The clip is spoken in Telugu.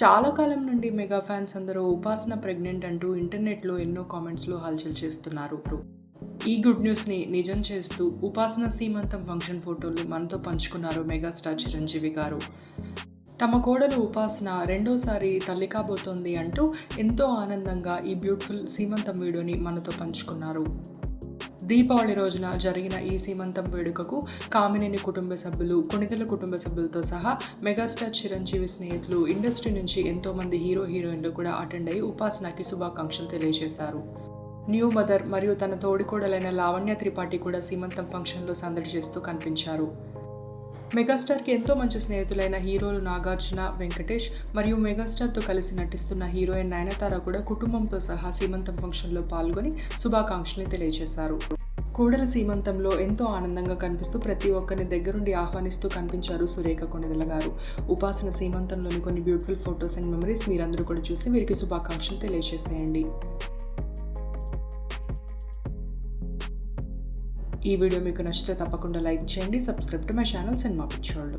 చాలా కాలం నుండి మెగా ఫ్యాన్స్ అందరూ ఉపాసన ప్రెగ్నెంట్ అంటూ ఇంటర్నెట్లో ఎన్నో కామెంట్స్లో హల్చల్ చేస్తున్నారు ఈ గుడ్ న్యూస్ని నిజం చేస్తూ ఉపాసన సీమంతం ఫంక్షన్ ఫోటోలు మనతో పంచుకున్నారు మెగాస్టార్ చిరంజీవి గారు. తమ కోడలు ఉపాసన రెండోసారి తల్లి కాబోతోంది అంటూ ఎంతో ఆనందంగా ఈ బ్యూటిఫుల్ సీమంతం వీడియోని మనతో పంచుకున్నారు. దీపావళి రోజున జరిగిన ఈ సీమంతం వేడుకకు కామినేని కుటుంబ సభ్యులు కొణిదెల కుటుంబ సభ్యులతో సహా మెగాస్టార్ చిరంజీవి స్నేహితులు ఇండస్ట్రీ నుంచి ఎంతోమంది హీరో హీరోయిన్లు కూడా అటెండ్ అయ్యి ఉపాసనకి శుభాకాంక్షలు తెలియజేశారు. న్యూ మదర్ మరియు తన తోడికోడలైన లావణ్య త్రిపాఠి కూడా సీమంతం ఫంక్షన్లో సందడి చేస్తూ కనిపించారు. మెగాస్టార్కి ఎంతో మంచి స్నేహితులైన హీరోలు నాగార్జున వెంకటేష్ మరియు మెగాస్టార్తో కలిసి నటిస్తున్న హీరోయిన్ నయనతార కూడా కుటుంబంతో సహా సీమంతం ఫంక్షన్లో పాల్గొని శుభాకాంక్షల్ని తెలియజేశారు. కోడల సీమంతంలో ఎంతో ఆనందంగా కనిపిస్తూ ప్రతి ఒక్కరిని దగ్గరుండి ఆహ్వానిస్తూ కనిపించారు సురేఖ కొణిదల గారు. ఉపాసన సీమంతంలోని కొన్ని బ్యూటిఫుల్ ఫొటోస్ అండ్ మెమరీస్ మీరందరూ కూడా చూసి వీరికి శుభాకాంక్షలు తెలియజేసేయండి. ఈ వీడియో మీకు నచ్చితే తప్పకుండా లైక్ చేయండి subscribe to my channel cinema పిచ్చోళ్ళు.